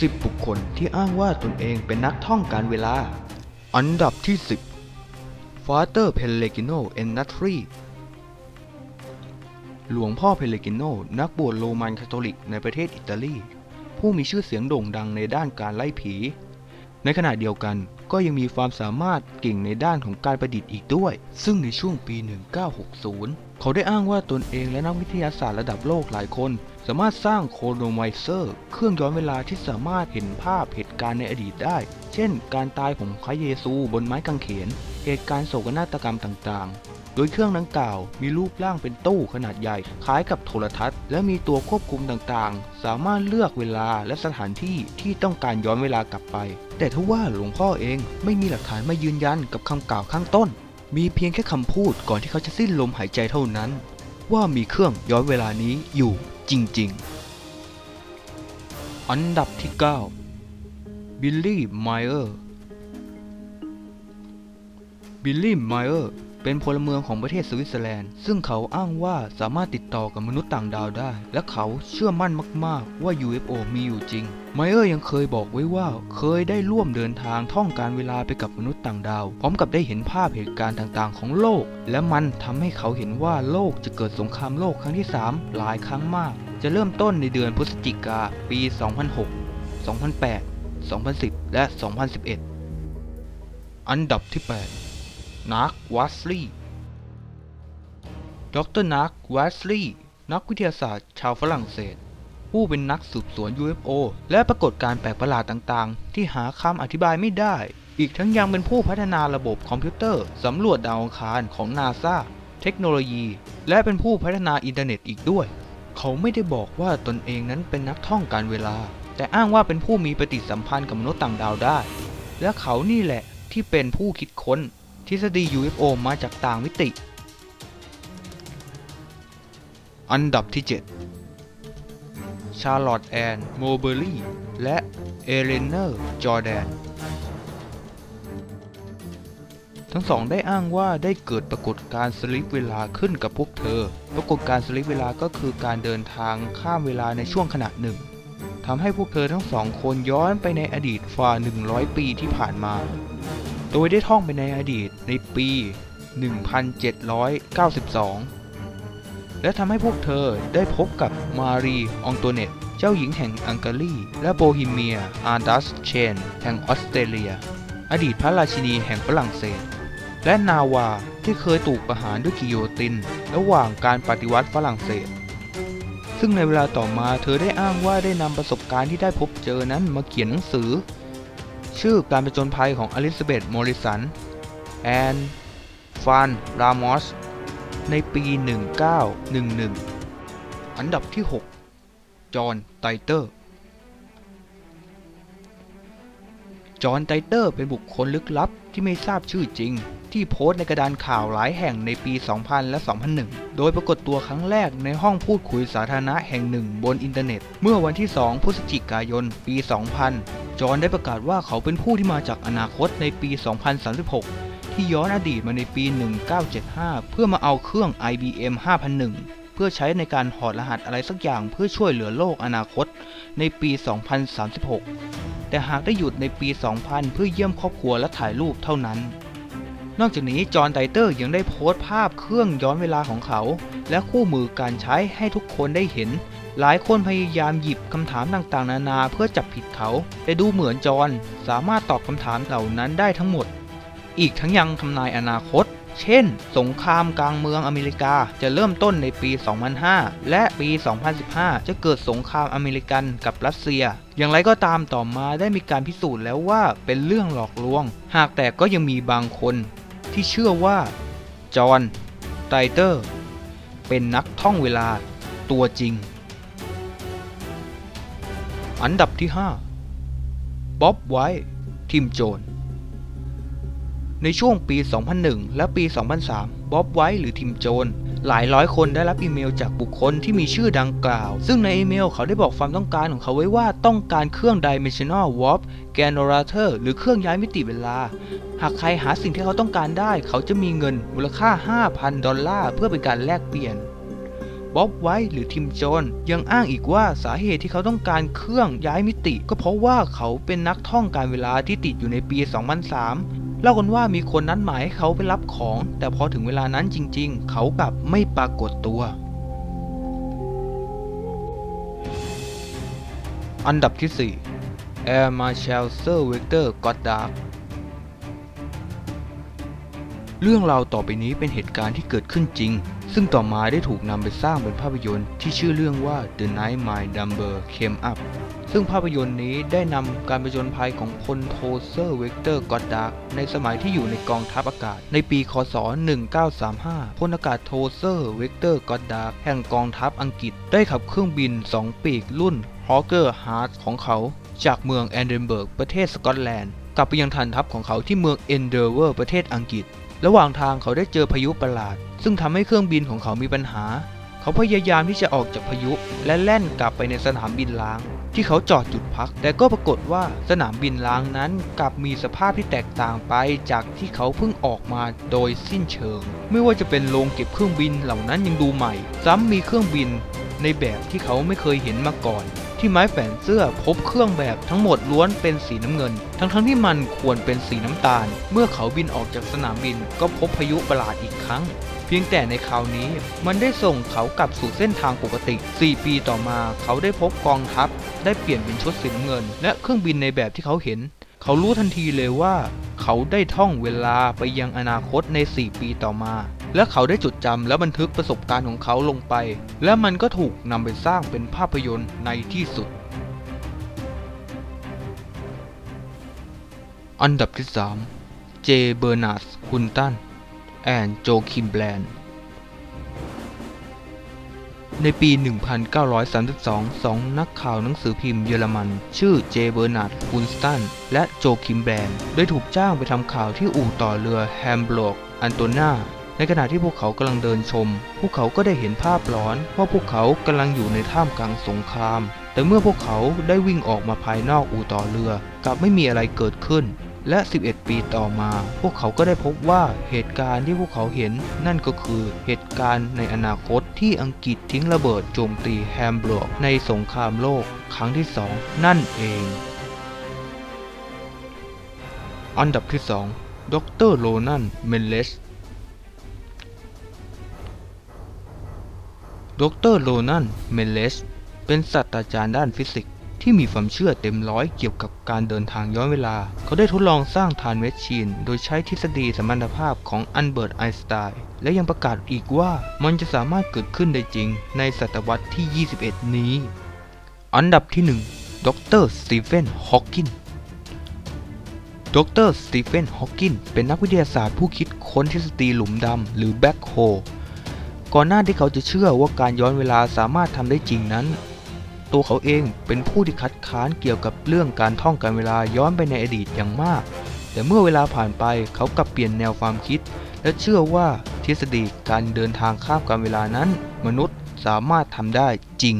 10 บุคคลที่อ้างว่าตนเองเป็นนักท่องการเวลา อันดับที่ 10 ฟาเตอร์เพเลกิโนเอนนัทรีหลวงพ่อเพเลกิโนนักบวชโรมันคาทอลิกในประเทศอิตาลี ผู้มีชื่อเสียงโด่งดังในด้านการไล่ผี ในขณะเดียวกันก็ยังมีความสามารถเก่งในด้านของการประดิษฐ์อีกด้วย ซึ่งในช่วงปี 1960 เขาได้อ้างว่าตนเองและนักวิทยาศาสตร์ระดับโลกหลายคน สามารถสร้างโคโนไมเซอร์ เครื่องย้อนเวลาที่สามารถเห็นภาพเหตุการณ์ในอดีตได้ เช่น การตายของพระเยซูบนไม้กางเขน เหตุการณ์โศกนาฏกรรมต่างๆ โดยเครื่องดังกล่าวมีรูปร่างเป็นตู้ขนาดใหญ่ คล้ายกับโทรทัศน์ และมีตัวควบคุมต่างๆ สามารถเลือกเวลาและสถานที่ที่ต้องการย้อนเวลากลับไป แต่ทว่าหลวงพ่อเองไม่มีหลักฐานมายืนยันกับคำกล่าวข้างต้น มีเพียงแค่คำพูดก่อนที่เขาจะสิ้นลมหายใจเท่านั้น ว่ามีเครื่องย้อนเวลานี้อยู่ จริงๆ อันดับที่ 9 บิลลี่ไมเออร์ บิลลี่ไมเออร์ เป็นพลเมืองของประเทศสวิตเซอร์แลนด์ ซึ่งเขาอ้างว่าสามารถติดต่อกับมนุษย์ต่างดาวได้ และเขาเชื่อมั่นมาก ๆ ว่า UFO มีอยู่จริง ไมเออร์ยังเคยบอกไว้ว่า เคยได้ร่วมเดินทางท่องการเวลาไปกับมนุษย์ต่างดาว พร้อมกับได้เห็นภาพเหตุการณ์ต่าง ๆ ของโลก และมันทำให้เขาเห็นว่าโลกจะเกิดสงครามโลกครั้งที่ 3 หลายครั้งมาก จะเริ่มต้นในเดือนพฤศจิกาปี 2006 2008 2010 และ 2011 อันดับที่ 8 นักวัสลีย์ดรนักวัสลีย์นักวิทยาศาสตร์ชาวฝรั่งเศส ผู้เป็นนักสืบสวน UFO และปรากฏการแปลกประหลาดต่างๆ ที่หาคำอธิบายไม่ได้ อีกทั้งยังเป็นผู้พัฒนาระบบคอมพิวเตอร์สำรวจดาวอังคารของนาซาเทคโนโลยี และเป็นผู้พัฒนาอินเทอร์เน็ตอีกด้วย เขาไม่ได้บอกว่าตนเองนั้นเป็นนักท่องการเวลา แต่อ้างว่าเป็นผู้มีปฏิสัมพันธ์กับมนุษย์ต่างดาวได้ และเขานี่แหละที่เป็นผู้คิดค้น ทฤษฎี UFO มาจากต่างมิติ อันดับที่ 7 ชาร์ลอตแอนโมเบอรี่ และเอเลนเนอร์ จอร์แดน ทั้งสองได้อ้างว่าได้เกิดปรากฏการ์สลิปเวลาขึ้นกับพวกเธอ ปรากฏการ์สลิปเวลาก็คือการเดินทางข้ามเวลาในช่วงขณะหนึ่งทำให้พวกเธอทั้งสองคนย้อนไปในอดีตฝ่า 100 ปีที่ผ่านมา โดยได้ท่องไปในอดีตในปี 1792 และทำให้พวกเธอได้พบกับมารีอองโตเนตเจ้าหญิงแห่งอังการีและโบฮีเมียอาร์ดัสเชนแห่งออสเตรเลีย อดีตพระราชินีแห่งฝรั่งเศส และนาวาที่เคยถูกประหารด้วยกิโยติน ระหว่างการปฏิวัติฝรั่งเศส ซึ่งในเวลาต่อมาเธอได้อ้างว่าได้นำประสบการณ์ที่ได้พบเจอนั้นมาเขียนหนังสือ ชื่อการประจนภัยของอลิซาเบธมอริสัน แอนฟานรามอส ในปี 1911 อันดับที่ 6 จอห์น ไตเตอร์ จอห์น ไตเตอร์เป็นบุคคลลึกลับที่ไม่ทราบชื่อจริง ที่โพสต์ในกระดานข่าวหลายแห่งในปี 2000 และ 2001 โดยปรากฏตัวครั้งแรกในห้องพูดคุยสาธารณะแห่งหนึ่งบนอินเทอร์เน็ต เมื่อวันที่ 2 พฤศจิกายน ปี 2000 จอห์นได้ประกาศว่าเขาเป็นผู้ที่มาจากอนาคตในปี 2036 ที่ย้อนอดีตมาในปี 1975 เพื่อมาเอาเครื่อง IBM 5001 เพื่อใช้ในการถอดรหัสอะไรสักอย่างเพื่อช่วยเหลือโลกอนาคตในปี 2036 แต่หากได้หยุดในปี 2000 เพื่อเยี่ยมครอบครัวและถ่ายรูปเท่านั้น นอกจากนี้จอห์นไตเตอร์ยังได้โพสต์ภาพเครื่องย้อนเวลาของเขา และคู่มือการใช้ให้ทุกคนได้เห็น หลายคนพยายามหยิบคำถามต่างๆ นานาเพื่อจับผิดเขา แต่ดูเหมือนจอห์นสามารถตอบคำถามเหล่านั้นได้ทั้งหมด อีกทั้งยังทำนายอนาคต เช่น สงครามกลางเมืองอเมริกาจะเริ่มต้นในปี 2005 และปี 2015 จะเกิดสงครามอเมริกันกับรัสเซีย อย่างไรก็ตามต่อมาได้มีการพิสูจน์แล้วว่าเป็นเรื่องหลอกลวง หากแต่ก็ยังมีบางคนที่เชื่อว่าจอห์นไตเตอร์ เป็นนักท่องเวลาตัวจริง อันดับที่ 5 บ๊อบไวท์ทิมโจน ในช่วงปี 2001 และปี 2003 บ๊อบไวท์หรือทิมโจน หลายร้อยคนได้รับอีเมลจากบุคคลที่มีชื่อดังกล่าว ซึ่งในอีเมลเขาได้บอกความต้องการของเขาไว้ว่าต้องการเครื่อง Dimensional Warp Generator หรือเครื่องย้ายมิติเวลา หากใครหาสิ่งที่เขาต้องการได้ เขาจะมีเงินมูลค่า 5,000 ดอลลาร์เพื่อเป็นการแลกเปลี่ยน บ๊อบไว้หรือทิมโจนยังอ้างอีกว่าสาเหตุที่เขาต้องการเครื่องย้ายมิติ ก็เพราะว่าเขาเป็นนักท่องการเวลาที่ติดอยู่ในปี 2003เล่ากันว่ามีคนนัดหมายให้เขาไปรับของ แต่พอถึงเวลานั้นจริง ๆ เขากลับไม่ปรากฏตัว อันดับที่ 4 Air Marshal Sir Victor Goddard เรื่องราวต่อไปนี้เป็นเหตุการณ์ที่เกิดขึ้นจริง ซึ่งต่อมาได้ถูกนำไปสร้างเป็นภาพยนตร์ที่ชื่อเรื่องว่า The Night My Number Came Up ซึ่งภาพยนตร์นี้ได้นำการประจนภัยของพลโทเซอร์เวกเตอร์กอดดาร์กในสมัยที่อยู่ในกองทัพอากาศ ในปี คศ 1935 พลอากาศโทเซอร์เวกเตอร์กอดดาร์กแห่งกองทัพอังกฤษ ได้ขับเครื่องบิน 2 ปีกรุ่นฮอเกอร์ฮาร์ t ของเขา จากเมืองแอนเดนเบิร์กประเทศสกอตแลนด์ กลับไปยังฐานทัพของเขาที่เมืองเอนเดอร์เวอร์ประเทศอังกฤษ ระหว่างทางเขาได้เจอพายุประหลาด ซึ่งทำให้เครื่องบินของเขามีปัญหา เขาพยายามที่จะออกจากพายุ และแล่นกลับไปในสนามบินล้าง ที่เขาจอดจุดพัก แต่ก็ปรากฏว่าสนามบินล้างนั้นกลับมีสภาพที่แตกต่างไปจากที่เขาเพิ่งออกมาโดยสิ้นเชิง ไม่ว่าจะเป็นโรงเก็บเครื่องบินเหล่านั้นยังดูใหม่ ซ้ำมีเครื่องบินในแบบที่เขาไม่เคยเห็นมาก่อน ที่ไม้แฝนเสื้อพบเครื่องแบบทั้งหมดล้วนเป็นสีน้ำเงิน ทั้งๆทที่มันควรเป็นสีน้ำตาล เมื่อเขาบินออกจากสนามบิน ก็พบพายุประหลาดอีกครั้ง เพียงแต่ในคราวนี้ มันได้ส่งเขากลับสู่เส้นทางปกติ 4 ปีต่อมาเขาได้พบกองทัพ ได้เปลี่ยนเป็นชุดสีน้ำเงิน และเครื่องบินในแบบที่เขาเห็น เขารู้ทันทีเลยว่า เขาได้ท่องเวลาไปยังอนาคตใน 4 ปีต่อมา และเขาได้จดจำและบันทึกประสบการณ์ของเขาลงไป และมันก็ถูกนำไปสร้างเป็นภาพยนตร์ในที่สุด อันดับที่ 3 เจเบอร์นาร์ดฮุนตัน แอนโจคิมแบรนในปี 1932 สองนักข่าวหนังสือพิมพ์เยอรมัน ชื่อเจเบอร์นาร์ดฮุนสตัน และโจคิมแบรนได้ถูกจ้างไปทำข่าวที่อู่ต่อเรือแฮมบล็อกอันโตนา ในขณะที่พวกเขากำลังเดินชม พวกเขาก็ได้เห็นภาพหลอนว่าพวกเขากำลังอยู่ในท่ามกลางสงคราม แต่เมื่อพวกเขาได้วิ่งออกมาภายนอกอู่ต่อเรือกลับไม่มีอะไรเกิดขึ้น และ 11 ปีต่อมา พวกเขาก็ได้พบว่าเหตุการณ์ที่พวกเขาเห็น นั่นก็คือเหตุการณ์ในอนาคตที่อังกฤษทิ้งระเบิดโจมตีแฮมบล็อกในสงครามโลก ครั้งที่สองนั่นเอง อันดับที่ 2 ดรโรนัน เมนเลส ดรโรนันเมเลส เป็นศาสตราจารย์ด้านฟิสิกส์ที่มีความเชื่อเต็มร้อยเกี่ยวกับการเดินทางย้อนเวลา เขาได้ทดลองสร้างทานเมชชีน โดยใช้ทฤษฎีสมรรถภาพของอันเบิร์ตไอน์สไตน์ และยังประกาศอีกว่ามันจะสามารถเกิดขึ้นได้จริงในศตวรรษที่ 21 นี้ อันดับที่ 1 ดรสตีเฟน ฮอว์กินดรสตีเฟน ฮอว์กิน เป็นนักวิทยาศาสตร์ผู้คิดค้นทฤษฎีหลุมดำหรือแบ็คโฮ ก่อนหน้าที่เขาจะเชื่อว่าการย้อนเวลาสามารถทำได้จริงนั้น ตัวเขาเองเป็นผู้ที่คัดค้านเกี่ยวกับเรื่องการท่องการเวลาย้อนไปในอดีตอย่างมาก แต่เมื่อเวลาผ่านไปเขากลับเปลี่ยนแนวความคิด และเชื่อว่าทฤษฎีการเดินทางข้ามการเวลานั้น มนุษย์สามารถทำได้จริง